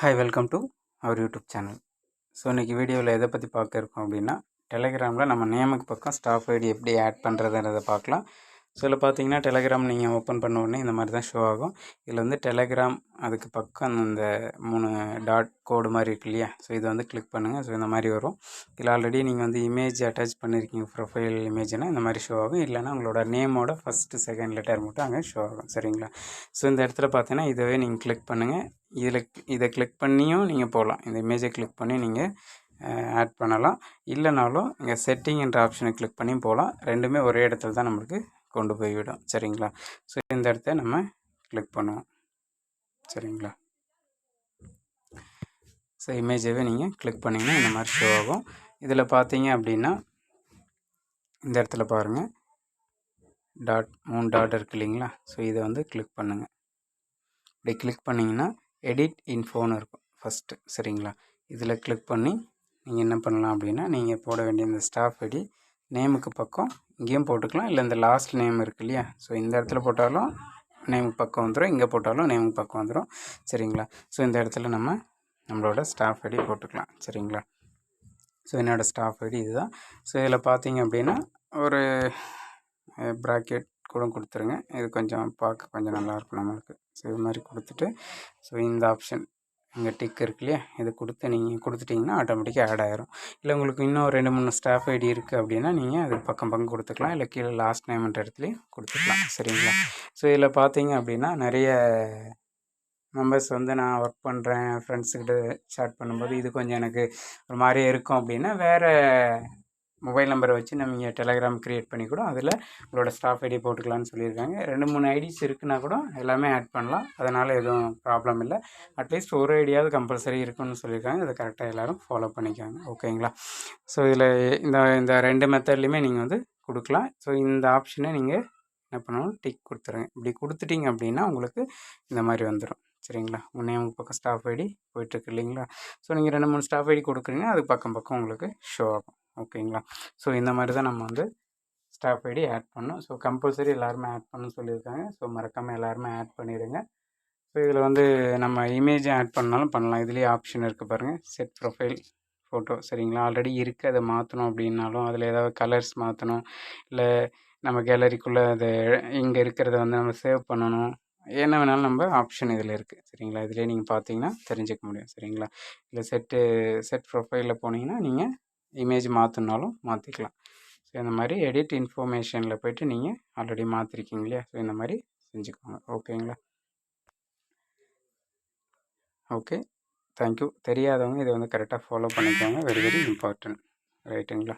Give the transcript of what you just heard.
Hi welcome to our YouTube channel so இன்றைக்கி வீடியோவில் எதை பற்றி பார்க்க இருக்கோம் அப்படின்னா டெலிகிராமில் நம்ம நேமுக்கு பக்கம் ஸ்டாஃப் ஐடி எப்படி ஆட் பண்ணுறதுன்றதை பார்க்கலாம். ஸோ இதில் பார்த்தீங்கன்னா டெலகிராம் நீங்கள் ஓப்பன் பண்ண உடனே இந்த மாதிரி தான் ஷோ ஆகும். இதில் வந்து டெலகிராம் அதுக்கு பக்கம் இந்த மூணு டாட் கோடு மாதிரி இருக்கு இல்லையா? ஸோ இதை வந்து கிளிக் பண்ணுங்கள் ஸோ இந்த மாதிரி வரும். இதில் ஆல்ரெடி நீங்கள் வந்து இமேஜ் அட்டாச் பண்ணியிருக்கீங்க ப்ரொஃபைல் இமேஜ்னால் இந்த மாதிரி ஷோ ஆகும். இல்லைனா உங்களோட நேமோட ஃபஸ்ட்டு செகண்ட் லெட்டர் மட்டும் அங்கே ஷோ ஆகும். சரிங்களா? ஸோ இந்த இடத்துல பார்த்தீங்கன்னா இதவே நீங்கள் கிளிக் பண்ணுங்கள் இதில் இதை கிளிக் பண்ணியும் நீங்கள் போகலாம் இந்த இமேஜை கிளிக் பண்ணி நீங்கள் ஆட் பண்ணலாம். இல்லைனாலும் இங்கே செட்டிங்ன்ற ஆப்ஷனை கிளிக் பண்ணியும் போகலாம். ரெண்டுமே ஒரே இடத்துல தான் நம்மளுக்கு கொண்டு போய்விடும் சரிங்களா? ஸோ இந்த இடத்த நம்ம கிளிக் பண்ணுவோம். சரிங்களா? ஸோ இமேஜவே நீங்கள் கிளிக் பண்ணிங்கன்னா இந்த மாதிரி ஷோ ஆகும். இதில் பார்த்தீங்க அப்படின்னா இந்த இடத்துல பாருங்கள் டாட் மூணு டாட் இருக்கு இல்லைங்களா? ஸோ இதை வந்து கிளிக் பண்ணுங்கள் இப்படி கிளிக் பண்ணிங்கன்னா எடிட் இன்ஃபோன்னு இருக்கும். ஃபஸ்ட்டு சரிங்களா? இதில் கிளிக் பண்ணி நீங்கள் என்ன பண்ணலாம் அப்படின்னா நீங்கள் போட வேண்டிய இந்த ஸ்டாஃப் ஐடி நேமுக்கு பக்கம் இங்கேயும் போட்டுக்கலாம். இல்லை இந்த லாஸ்ட் நேம் இருக்குது இல்லையா? ஸோ இந்த இடத்துல போட்டாலும் நேமுக்கு பக்கம் வந்துடும் இங்கே போட்டாலும் நேமுக்கு பக்கம் வந்துடும் சரிங்களா? ஸோ இந்த இடத்துல நம்ம நம்மளோட ஸ்டாஃப் ஐடி போட்டுக்கலாம். சரிங்களா? ஸோ என்னோடய ஸ்டாஃப் ஐடி இதுதான். ஸோ இதில் பார்த்தீங்க அப்படின்னா ஒரு ப்ராக்கெட் கூட கொடுத்துருங்க. இது கொஞ்சம் பார்க்க கொஞ்சம் நல்லாயிருக்கும் நம்மளுக்கு. ஸோ இது மாதிரி கொடுத்துட்டு ஸோ இந்த ஆப்ஷன் இங்கே டிக் இருக்கு இல்லையா? இது கொடுத்து நீங்கள் கொடுத்துட்டிங்கன்னா ஆட்டோமேட்டிக்காக ஆட் ஆயிரும். இல்லை உங்களுக்கு இன்னும் ரெண்டு மூணு ஸ்டாஃப் ஐடி இருக்குது அப்படின்னா நீங்கள் அது பக்கம் பக்கம் கொடுத்துக்கலாம். இல்லை கீழே லாஸ்ட் நேம்ன்ற இடத்துலையும் கொடுத்துக்கலாம். சரிங்களா? ஸோ இதில் பார்த்தீங்க அப்படின்னா நிறைய மெம்பர்ஸ் வந்து நான் ஒர்க் பண்ணுறேன் ஃப்ரெண்ட்ஸுக்கிட்ட சேட் பண்ணும்போது இது கொஞ்சம் எனக்கு ஒரு மாதிரியே இருக்கும் அப்படின்னா வேறு மொபைல் நம்பரை வச்சு நம்ம டெலகிராம் க்ரியேட் பண்ணி கூட அதில் உங்களோட ஸ்டாஃப் ஐடி போட்டுக்கலாம்னு சொல்லியிருக்காங்க. ரெண்டு மூணு ஐடிஸ் இருக்குன்னா கூட எல்லாமே ஆட் பண்ணலாம். அதனால் எதுவும் ப்ராப்ளம் இல்லை. அட்லீஸ்ட் ஒரு ஐடியாவது கம்பல்சரி இருக்குன்னு சொல்லியிருக்காங்க. இதை கரெக்டாக எல்லோரும் ஃபாலோ பண்ணிக்காங்க. ஓகேங்களா ஸோ இதில் இந்த இந்த ரெண்டு மெத்தட்லேயுமே நீங்கள் வந்து கொடுக்கலாம். ஸோ இந்த ஆப்ஷனை நீங்கள் என்ன பண்ணணும்? டிக் கொடுத்துருங்க. இப்படி கொடுத்துட்டிங்க அப்படின்னா உங்களுக்கு இந்த மாதிரி வந்துடும் சரிங்களா? உங்கள் பக்கம் ஸ்டாஃப் ஐடி போயிட்டுருக்கு இல்லைங்களா? ஸோ நீங்கள் ரெண்டு மூணு ஸ்டாஃப் ஐடி கொடுக்குறீங்க அது பக்கம் பக்கம் உங்களுக்கு ஷோ ஆகும். ஓகேங்களா? ஸோ இந்த மாதிரி தான் நம்ம வந்து ஸ்டாஃப் ஐடி ஆட் பண்ணோம் ஸோ கம்பல்சரி எல்லாருமே ஆட் பண்ணணும்னு சொல்லியிருக்காங்க. ஸோ மறக்காமல் எல்லாருமே ஆட் பண்ணிடுங்க. ஸோ இதில் வந்து நம்ம இமேஜை ஆட் பண்ணாலும் பண்ணலாம். இதுலேயே ஆப்ஷன் இருக்குது பாருங்கள் செட் ப்ரொஃபைல் ஃபோட்டோ. சரிங்களா? ஆல்ரெடி இருக்குது அதை மாற்றணும் அப்படின்னாலும் அதில் ஏதாவது கலர்ஸ் மாற்றணும் இல்லை நம்ம கேலரிக்குள்ளே அது இங்கே இருக்கிறத வந்து நம்ம சேவ் பண்ணணும். என்ன வேணாலும் நம்ம ஆப்ஷன் இதில் இருக்குது சரிங்களா? இதிலே நீங்கள் பார்த்தீங்கன்னா தெரிஞ்சுக்க முடியும். சரிங்களா? இல்லை செட்டு செட் ப்ரொஃபைலில் போனீங்கன்னா நீங்கள் இமேஜ் மாற்றினாலும் மாற்றிக்கலாம் ஸோ இந்த மாதிரி எடிட் இன்ஃபர்மேஷனில் போய்ட்டு நீங்கள் ஆல்ரெடி மாற்றிருக்கீங்க இல்லையா ஸோ இந்த மாதிரி செஞ்சுக்கோங்க. ஓகேங்களா ஓகே தேங்க்யூ தெரியாதவங்க இதை வந்து கரெக்டாக ஃபாலோ பண்ணிக்கோங்க. வெரி வெரி இம்பார்ட்டன்ட் ரைட்டுங்களா